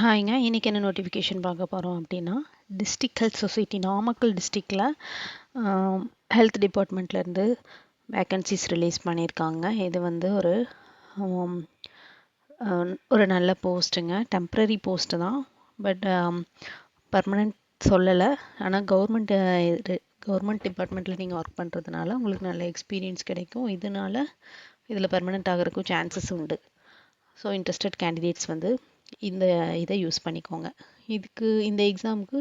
ஹாய்ங்க இன்றைக்கி என்ன நோட்டிஃபிகேஷன் பார்க்க போகிறோம் அப்படின்னா டிஸ்ட்ரிக் ஹெல்த் சொசைட்டி நாமக்கல் டிஸ்ட்ரிக்டில் ஹெல்த் டிபார்ட்மெண்ட்லேருந்து வேக்கன்சிஸ் ரிலீஸ் பண்ணியிருக்காங்க. இது வந்து ஒரு ஒரு நல்ல போஸ்ட்டுங்க டெம்ப்ரரி போஸ்ட்டு தான். பட் பர்மனெண்ட் சொல்லலை. ஆனால் கவர்மெண்ட் கவர்மெண்ட் டிபார்ட்மெண்ட்டில் நீங்கள் ஒர்க் பண்ணுறதுனால உங்களுக்கு நல்ல எக்ஸ்பீரியன்ஸ் கிடைக்கும். இதனால இதில் பர்மனெண்ட் ஆகிறதுக்கும் சான்சஸ் உண்டு. ஸோ இன்ட்ரெஸ்டட் கேண்டிடேட்ஸ் வந்து இந்த இதை யூஸ் பண்ணிக்கோங்க. இதுக்கு இந்த எக்ஸாமுக்கு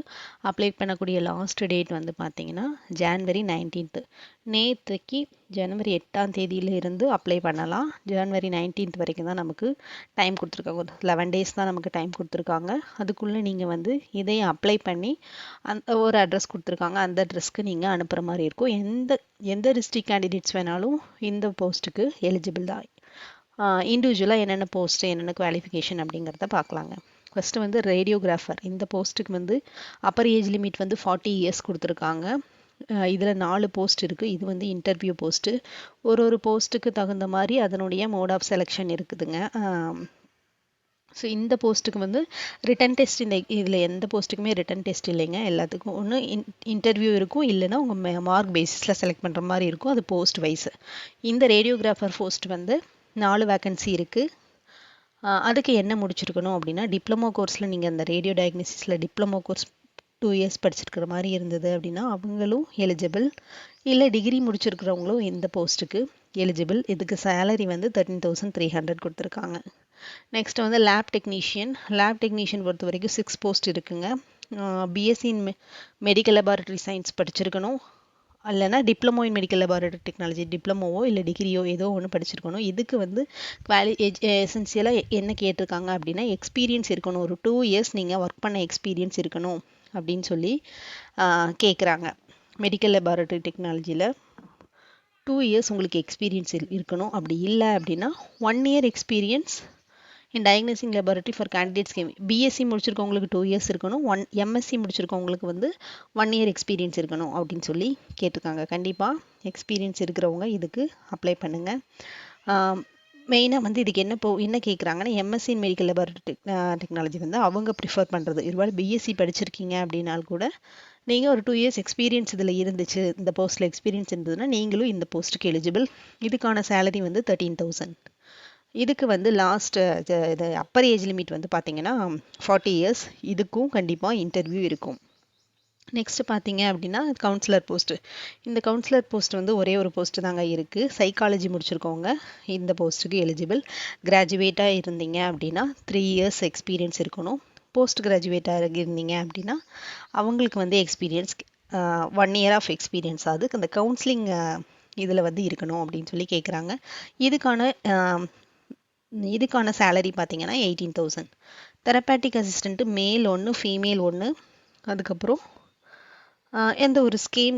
அப்ளை பண்ணக்கூடிய லாஸ்ட் டேட் வந்து பார்த்தீங்கன்னா ஜான்வரி நைன்டீன்த்து நேற்றுக்கு ஜனவரி எட்டாம் தேதியில இருந்து அப்ளை பண்ணலாம். ஜான்வரி நைன்டீன்த் வரைக்கும் தான் நமக்கு டைம் கொடுத்துருக்காங்க. ஒரு லெவன் டேஸ் தான் நமக்கு டைம் கொடுத்துருக்காங்க. அதுக்குள்ளே நீங்கள் வந்து இதையும் அப்ளை பண்ணி அந்த ஒரு அட்ரஸ் கொடுத்துருக்காங்க. அந்த அட்ரஸ்க்கு நீங்கள் அனுப்புகிற மாதிரி இருக்கும். எந்த எந்த டிஸ்ட்ரிக்ட் கேண்டிடேட்ஸ் வேணாலும் இந்த போஸ்ட்டுக்கு எலிஜிபிள் தான். இண்டிவிஜுவலாக என்னென்ன போஸ்ட்டு என்னென்ன குவாலிஃபிகேஷன் அப்படிங்கிறத பார்க்கலாங்க. ஃபஸ்ட்டு வந்து ரேடியோகிராஃபர் இந்த போஸ்ட்டுக்கு வந்து அப்பர் ஏஜ் லிமிட் வந்து ஃபார்ட்டி இயர்ஸ் கொடுத்துருக்காங்க. இதில் நாலு போஸ்ட் இருக்குது இது வந்து இன்டர்வியூ போஸ்ட்டு ஒரு ஒரு போஸ்ட்டுக்கு தகுந்த மாதிரி அதனுடைய மோட் ஆஃப் செலெக்ஷன் இருக்குதுங்க. ஸோ இந்த போஸ்ட்டுக்கு வந்து ரிட்டன் டெஸ்ட் இந்த இதில் எந்த போஸ்ட்டுக்குமே ரிட்டன் டெஸ்ட் இல்லைங்க. எல்லாத்துக்கும் ஒன்று இன் இன்டர்வியூ இருக்கும். இல்லைன்னா உங்கள் மார்க் பேசிஸில் செலக்ட் பண்ணுற மாதிரி இருக்கும். அது போஸ்ட் வைஸு இந்த ரேடியோகிராஃபர் போஸ்ட் வந்து நாலு வேக்கன்சி இருக்குது அதுக்கு என்ன முடிச்சிருக்கணும் அப்படின்னா டிப்ளமோ கோர்ஸில் நீங்கள் அந்த ரேடியோ டயக்னோசிஸில் டிப்ளமோ கோர்ஸ் டூ இயர்ஸ் படிச்சிருக்கிற மாதிரி இருந்தது அப்படின்னா அவங்களும் எலிஜிபிள் இல்லை டிகிரி முடிச்சிருக்கிறவங்களும் இந்த போஸ்ட்டுக்கு எலிஜிபிள் இதுக்கு சேலரி வந்து தேர்ட்டின் தௌசண்ட் த்ரீ ஹண்ட்ரட் கொடுத்துருக்காங்க. நெக்ஸ்ட் வந்து லேப் டெக்னீஷியன் லேப் டெக்னீஷியன் பொறுத்த வரைக்கும் சிக்ஸ் போஸ்ட் இருக்குங்க. BSc in medical laboratory science படிச்சிருக்கணும். இல்லைன்னா diploma in medical laboratory technology டிப்ளமோவோ இல்லை டிகிரியோ ஏதோ ஒன்று படிச்சிருக்கணும். இதுக்கு வந்து குவாலி எசென்சியலாக என்ன கேட்டிருக்காங்க அப்படின்னா எக்ஸ்பீரியன்ஸ் இருக்கணும். ஒரு டூ இயர்ஸ் நீங்கள் ஒர்க் பண்ண எக்ஸ்பீரியன்ஸ் இருக்கணும் அப்படின்னு சொல்லி கேட்குறாங்க மெடிக்கல் லெபார்டரி டெக்னாலஜியில் டூ இயர்ஸ் உங்களுக்கு எக்ஸ்பீரியன்ஸ் இருக்கணும். அப்படி இல்லை அப்படின்னா one year experience in diagnosing laboratory for candidates came BSc முடிச்சிருக்கவங்களுக்கு two years இருக்கணும். ஒன் எம்எஸ்சி முடிச்சிருக்கவங்களுக்கு வந்து ஒன் இயர் எக்ஸ்பீரியன்ஸ் இருக்கணும் அப்படின்னு சொல்லி கேட்டிருக்காங்க. கண்டிப்பாக எக்ஸ்பீரியன்ஸ் இருக்கிறவங்க இதுக்கு அப்ளை பண்ணுங்கள் மெயினாக வந்து இதுக்கு என்ன போ என்ன கேட்குறாங்கன்னா MSc in medical laboratory technology வந்து அவங்க ப்ரிஃபர் பண்ணுறது ஒருவேளை பிஎஸ்சி படிச்சிருக்கீங்க அப்படின்னால் கூட நீங்கள் ஒரு டூ இயர்ஸ் எக்ஸ்பீரியன்ஸ் இதில் இருந்துச்சு இந்த போஸ்ட்டில் எக்ஸ்பீரியன்ஸ் இருந்ததுன்னா நீங்களும் இந்த போஸ்ட்டுக்கு எலிஜிபிள் இதுக்கான சேலரி வந்து தேர்ட்டீன் தௌசண்ட் இதுக்கு வந்து லாஸ்ட் இது அப்பர் ஏஜ் லிமிட் வந்து பார்த்தீங்கன்னா ஃபார்ட்டி இயர்ஸ் இதுக்கும் கண்டிப்பாக இன்டர்வியூ இருக்கும். நெக்ஸ்ட் பார்த்தீங்க அப்படின்னா கவுன்சிலர் போஸ்ட்டு இந்த கவுன்சிலர் போஸ்ட் வந்து ஒரே ஒரு போஸ்ட்டு தாங்க இருக்குது சைக்காலஜி முடிச்சிருக்கவங்க இந்த போஸ்ட்டுக்கு எலிஜிபிள் கிராஜுவேட்டாக இருந்தீங்க அப்படின்னா த்ரீ இயர்ஸ் எக்ஸ்பீரியன்ஸ் இருக்கணும். போஸ்ட் கிராஜுவேட்டாக இருந்தீங்க அப்படின்னா அவங்களுக்கு வந்து experience one year of experience ஆகுது. அந்த கவுன்சிலிங் இதில் வந்து இருக்கணும் அப்படின்னு சொல்லி கேட்குறாங்க இதுக்கான இதுக்கான சேலரி பார்த்தீங்கன்னா எயிட்டீன் தௌசண்ட் தெரப்பேட்டிக் அசிஸ்டண்ட்டு மேல் ஒன்று ஃபீமேல் ஒன்று அதுக்கப்புறம் எந்த ஒரு ஸ்கீம்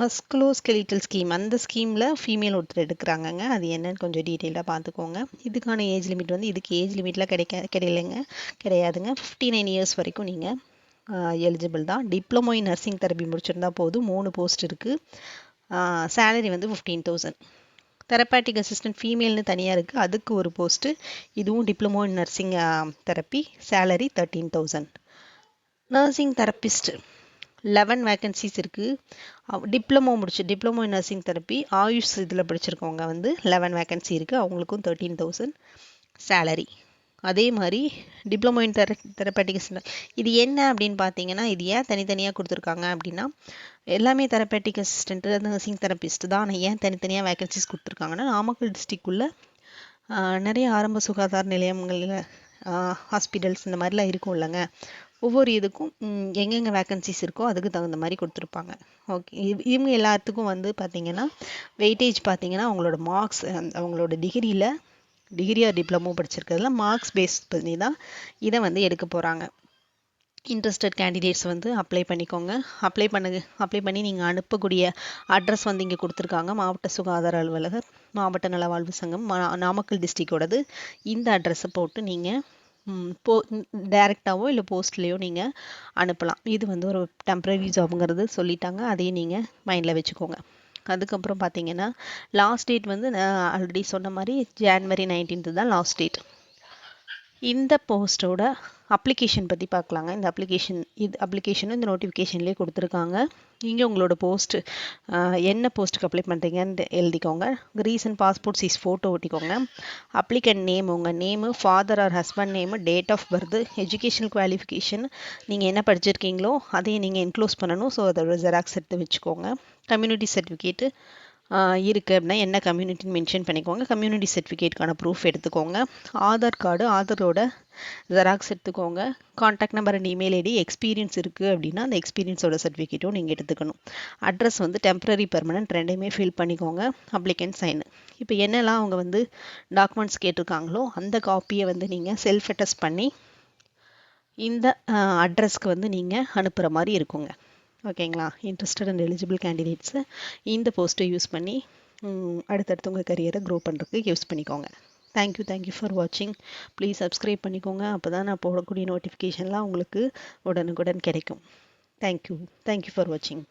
மஸ்குலோ ஸ்கெலிட்டல் ஸ்கீம் அந்த ஸ்கீமில் ஃபீமேல் ஒருத்தர் எடுக்கிறாங்கங்க. அது என்னன்னு கொஞ்சம் டீட்டெயிலாக பார்த்துக்கோங்க. இதுக்கான ஏஜ் லிமிட் வந்து இதுக்கு ஏஜ் லிமிட்லாம் கிடைக்க கிடையிலைங்க. கிடையாதுங்க. ஃபிஃப்டி நைன் இயர்ஸ் வரைக்கும் நீங்கள் எலிஜிபிள் தான். டிப்ளமோ இன் நர்சிங் தெரப்பி முடிச்சிருந்தா போதும். மூணு போஸ்ட் இருக்குது சேலரி வந்து ஃபிஃப்டீன் தௌசண்ட் தெரப்பாட்டிக் அசிஸ்டன்ட் ஃபீமேல்னு தனியாக இருக்குது அதுக்கு ஒரு போஸ்ட்டு இதுவும் diploma in nursing therapy salary thirteen thousand nursing therapist eleven vacancies இருக்குது டிப்ளமோ முடிச்சு diploma in nursing therapy AYUSH இதில் படிச்சிருக்கவங்க வந்து லெவன் வேக்கன்சி இருக்குது அவங்களுக்கும் தேர்ட்டீன் தௌசண்ட் சேலரி அதே மாதிரி டிப்ளமோ இன் தெர தெரப்பாட்டிக் இது என்ன அப்படின்னு பார்த்தீங்கன்னா இது ஏன் தனித்தனியாக கொடுத்துருக்காங்க அப்படின்னா எல்லாமே தெரப்பாட்டிக் அசிஸ்டன்ட் நர்சிங் தெரபிஸ்ட் தான். ஆனால் ஏன் தனித்தனியாக வேக்கன்சிஸ் கொடுத்துருக்காங்கன்னா நாமக்கல் டிஸ்ட்ரிக்குள்ளே நிறைய ஆரம்ப சுகாதார நிலையங்களில் ஹாஸ்பிட்டல்ஸ் இந்த மாதிரிலாம் இருக்கும் இல்லைங்க. ஒவ்வொரு இதுக்கும் எங்கெங்கே வேக்கன்சிஸ் இருக்கோ அதுக்கு தகுந்த மாதிரி கொடுத்துருப்பாங்க. ஓகே இவங்க எல்லாத்துக்கும் வந்து பார்த்தீங்கன்னா வெயிட்டேஜ் பார்த்தீங்கன்னா அவங்களோட மார்க்ஸ் அவங்களோட டிகிரியில் டிகிரி ஆர் டிப்ளமோ படிச்சிருக்கிறதுல மார்க்ஸ் பேஸ் பண்ணி தான் இதை வந்து எடுக்க போகிறாங்க இன்ட்ரெஸ்டட் கேண்டிடேட்ஸ் வந்து அப்ளை பண்ணிக்கோங்க. அப்ளை பண்ணுங்க அப்ளை பண்ணி நீங்கள் அனுப்பக்கூடிய அட்ரஸ் வந்து இங்கே கொடுத்துருக்காங்க. மாவட்ட சுகாதார அலுவலகர் மாவட்ட நலவாழ்வு சங்கம் நாமக்கல் டிஸ்ட்ரிக்டோடது இந்த அட்ரஸை போட்டு நீங்கள் போ டைரெக்டாகவோ இல்லை போஸ்ட்லேயோ நீங்கள் அனுப்பலாம். இது வந்து ஒரு டெம்ப்ரரி ஜாப்ங்கிறது சொல்லிட்டாங்க. அதையும் நீங்கள் மைண்டில் வச்சுக்கோங்க. அதுக்கப்புறம் பார்த்தீங்கன்னா லாஸ்ட் டேட் வந்து நான் ஆல்ரெடி சொன்ன மாதிரி ஜான்வரி நைன்டீன்த்து தான் லாஸ்ட் டேட் இந்த போஸ்ட்டோட அப்ளிகேஷன் பற்றி பார்க்கலாங்க இந்த அப்ளிகேஷன் இது அப்ளிகேஷனும் இந்த நோட்டிஃபிகேஷன்லேயே கொடுத்துருக்காங்க. நீங்கள் உங்களோட போஸ்ட்டு என்ன போஸ்ட்டுக்கு அப்ளை பண்ணுறீங்கன்னு எழுதிக்கோங்க. ரீசன்ட் பாஸ்போர்ட் சைஸ் ஃபோட்டோ ஒட்டிக்கோங்க. அப்ளிகண்ட் நேம் உங்கள் name father or husband name date of birth educational qualification நீங்கள் என்ன படிச்சிருக்கீங்களோ அதையும் நீங்கள் என்க்ளோஸ் பண்ணணும். ஸோ அதோட ஜெராக்ஸ் எடுத்து வச்சுக்கோங்க. கம்யூனிட்டி சர்டிஃபிகேட்டு இருக்குது அப்படின்னா என்ன கம்யூனிட்டின்னு மென்ஷன் பண்ணிக்கோங்க. கம்யூனிட்டி சர்டிஃபிகேட்கான ப்ரூஃப் எடுத்துக்கோங்க. ஆதார் கார்டு ஆதாரோட ஜெராக்ஸ் எடுத்துக்கோங்க. Contact number and email ID experience இருக்குது அப்படின்னா அந்த எக்ஸ்பீரியன்ஸோட சர்டிஃபிகேட்டும் நீங்கள் எடுத்துக்கணும். அட்ரஸ் வந்து டெம்பரரி பெர்மனன்ட் ரெண்டையுமே ஃபில் பண்ணிக்கோங்க. அப்ளிகன்ட் சைனு இப்போ என்னெல்லாம் அவங்க வந்து டாக்குமெண்ட்ஸ் கேட்டிருக்காங்களோ அந்த காப்பியை வந்து நீங்கள் செல்ஃப் அட்டஸ்ட் பண்ணி இந்த அட்ரஸ்க்கு வந்து நீங்கள் அனுப்புகிற மாதிரி இருக்குங்க. ஓகேங்களா? இன்ட்ரெஸ்டட் அண்ட் எலிஜிபிள் கேண்டிடேட்ஸு இந்த போஸ்ட்டை யூஸ் பண்ணி அடுத்தடுத்து உங்கள் கரியரை க்ரோ பண்ணுறதுக்கு யூஸ் பண்ணிக்கோங்க. Thank you thank you for வாட்சிங் ப்ளீஸ் சப்ஸ்கிரைப் பண்ணிக்கோங்க. அப்போ தான் நான் போடக்கூடிய நோட்டிஃபிகேஷன்லாம் உங்களுக்கு உடனுக்குடன் கிடைக்கும். தேங்க்யூ தேங்க்யூ ஃபார் வாட்சிங்